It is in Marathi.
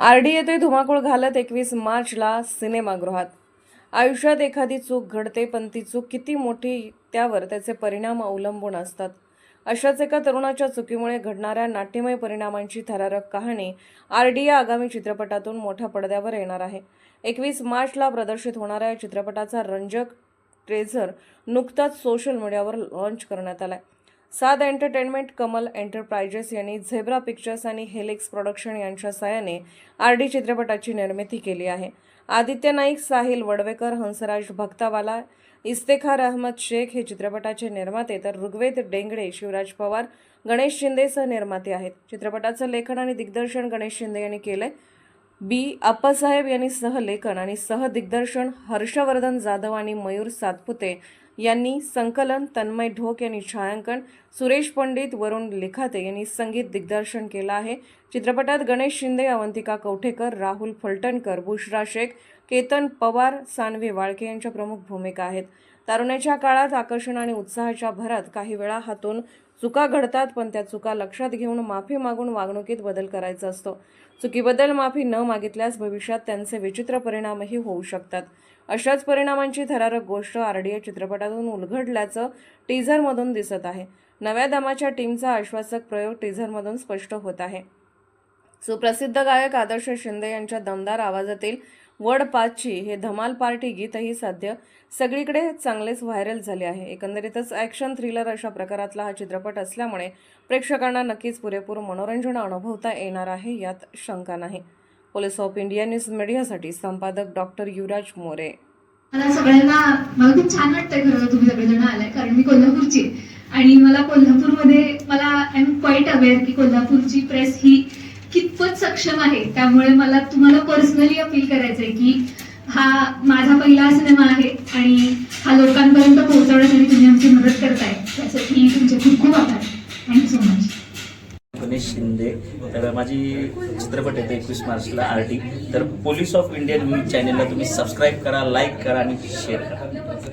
आर डी येथे धुमाकूळ घालत एकवीस मार्चला सिनेमागृहात. आयुष्यात एखादी चूक घडते पण ती चूक किती मोठी त्यावर त्याचे परिणाम अवलंबून असतात. अशाच एका तरुणाच्या चुकीमुळे घडणाऱ्या नाट्यमय परिणामांची थरारक कहाणी आर डी या आगामी चित्रपटातून मोठ्या पडद्यावर येणार आहे. एकवीस मार्चला प्रदर्शित होणाऱ्या या चित्रपटाचा रंजक ट्रेझर नुकताच सोशल मीडियावर लॉन्च करण्यात आला आहे साद एंटरटेनमेंट कमल एंटरप्राइजेस यांनी झेब्रा पिक्चर्स आणि हेलिक्स प्रोडक्शन यांच्या सहाय्याने आर डी चित्रपटाची निर्मिती केली आहे. आदित्य नाईक साहिल वडवेकर हंसराज भक्तावाला इस्तेखार अहमद शेख हे चित्रपटाचे निर्माते तर ऋग्वेद डेंगडे शिवराज पवार गणेश शिंदेसह निर्माते आहेत. चित्रपटाचं लेखन आणि दिग्दर्शन गणेश शिंदे यांनी केलंय. बी. अप्पासाहेब यांनी सहलेखन आणि सहदिग्दर्शन हर्षवर्धन जाधव आणि मयूर सातपुते यांनी संकलन तन्मय ढोक यांनी छायांकन सुरेश पंडित वरुण लिखाते यांनी संगीत दिग्दर्शन केलं आहे. चित्रपटात गणेश शिंदे अवंतिका कवठेकर राहुल फलटणकर बुशरा शेख केतन पवार सानवी वाळके यांच्या प्रमुख भूमिका आहेत. तारुण्याच्या काळात आकर्षण आणि उत्साहाच्या भरात काही वेळा हातून चुका घडतात पण त्या चुका लक्षात घेऊन माफी मागून वागणुकीत बदल करायचा असतो. चुकीबद्दल माफी न मागितल्यास भविष्यात त्यांचे विचित्र परिणामही होऊ शकतात. अशाच परिणामांची थरारक गोष्ट आरडीए चित्रपटातून उलगडल्याचं टीझरमधून दिसत आहे. नव्या दमाच्या टीमचा आश्वासक प्रयोग टीझरमधून स्पष्ट होत आहे. सुप्रसिद्ध गायक आदर्श शिंदे यांच्या दमदार आवाजातील वड पाचची हे धमाल पार्टी गीतही सध्या सगळीकडे चांगलेच व्हायरल झाले आहे. एकंदरीतच ॲक्शन थ्रिलर अशा प्रकारातला हा चित्रपट असल्यामुळे प्रेक्षकांना नक्कीच पुरेपूर मनोरंजन अनुभवता येणार आहे यात शंका नाही. पोलीस ऑफ इंडिया न्यूज मीडियासाठी संपादक डॉक्टर युवराज मोरे. मला सगळ्यांना मला खूप छान वाटतंय खरं तुम्ही सगळेजण आलाय कारण मी कोल्हापूरची आणि मला कोल्हापूरमध्ये मला आय एम क्वाईट अवेअर की कोल्हापूरची प्रेस ही खूपच सक्षम आहे. त्यामुळे मला तुम्हाला पर्सनली अपील करायचं आहे की हा माझा पहिला सिनेमा आहे आणि हा लोकांपर्यंत पोहोचवण्यासाठी तुम्ही आमची मदत करताय. त्यासाठी तुमचे खूप खूप आभार. Thank you so much Ganesh Shinde. तर माझी चित्रपट येते एकवीस मार्चला आर टी तर पोलीस ऑफ इंडिया न्यूज चॅनेलला तुम्ही सबस्क्राईब करा लाईक करा आणि शेअर करा.